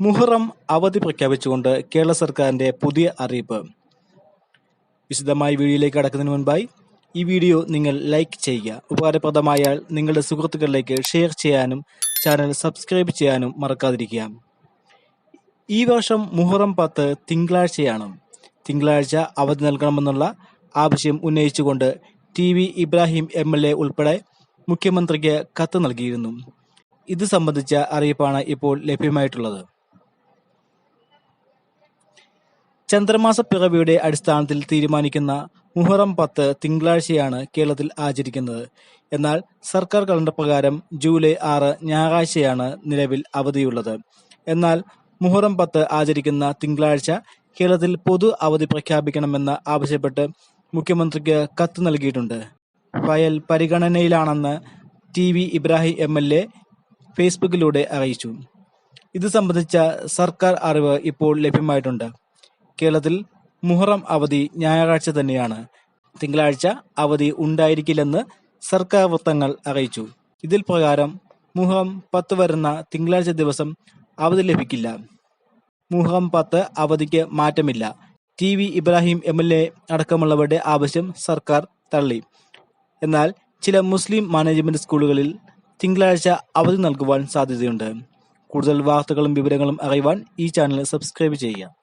മുഹറം അവധി പ്രഖ്യാപിച്ചുകൊണ്ട് കേരള സർക്കാരിന്റെ പുതിയ അറിയിപ്പ്. വിശദമായി വീഡിയോയിലേക്ക് കടക്കുന്നതിന് മുൻപായി ഈ വീഡിയോ നിങ്ങൾ ലൈക്ക് ചെയ്യുക. ഉപകാരപ്രദമായാൽ നിങ്ങളുടെ സുഹൃത്തുക്കളിലേക്ക് ഷെയർ ചെയ്യാനും ചാനൽ സബ്സ്ക്രൈബ് ചെയ്യാനും മറക്കാതിരിക്കുക. ഈ വർഷം മുഹറം പത്ത് തിങ്കളാഴ്ചയാണ്. തിങ്കളാഴ്ച അവധി നൽകണമെന്നുള്ള ആവശ്യം ഉന്നയിച്ചുകൊണ്ട് T V Ibrahim M L A ഉൾപ്പെടെ മുഖ്യമന്ത്രിക്ക് കത്ത് നൽകിയിരുന്നു. ഇത് സംബന്ധിച്ച അറിയിപ്പാണ് ഇപ്പോൾ ലഭ്യമായിട്ടുള്ളത്. ചന്ദ്രമാസ പിറവിയുടെ അടിസ്ഥാനത്തിൽ തീരുമാനിക്കുന്ന മുഹറം പത്ത് തിങ്കളാഴ്ചയാണ് കേരളത്തിൽ ആചരിക്കുന്നത്. എന്നാൽ സർക്കാർ കലണ്ടർ പ്രകാരം ജൂലൈ ആറ് ഞായറാഴ്ചയാണ് നിലവിൽ അവധിയുള്ളത്. എന്നാൽ മുഹറം പത്ത് ആചരിക്കുന്ന തിങ്കളാഴ്ച കേരളത്തിൽ പൊതു അവധി പ്രഖ്യാപിക്കണമെന്ന് ആവശ്യപ്പെട്ട് മുഖ്യമന്ത്രിക്ക് കത്ത് നൽകിയിട്ടുണ്ട്. File പരിഗണനയിലാണെന്ന് T V Ibrahim M L A ഫേസ്ബുക്കിലൂടെ അറിയിച്ചു. ഇത് സംബന്ധിച്ച സർക്കാർ അറിവ് ഇപ്പോൾ ലഭ്യമായിട്ടുണ്ട്. കേരളത്തിൽ മുഹറം അവധി ഞായറാഴ്ച തന്നെയാണ്. തിങ്കളാഴ്ച അവധി ഉണ്ടായിരിക്കില്ലെന്ന് സർക്കാർ വൃത്തങ്ങൾ അറിയിച്ചു. ഇതിൽ പ്രകാരം മുഹറം പത്ത് വരുന്ന തിങ്കളാഴ്ച ദിവസം അവധി ലഭിക്കില്ല. മുഹറം പത്ത് അവധിക്ക് മാറ്റമില്ല. T V Ibrahim M L A അടക്കമുള്ളവരുടെ ആവശ്യം സർക്കാർ തള്ളി. എന്നാൽ ചില മുസ്ലിം മാനേജ്മെന്റ് സ്കൂളുകളിൽ തിങ്കളാഴ്ച അവധി നൽകുവാൻ സാധ്യതയുണ്ട്. കൂടുതൽ വാർത്തകളും വിവരങ്ങളും അറിയുവാൻ ഈ ചാനൽ സബ്സ്ക്രൈബ് ചെയ്യുക.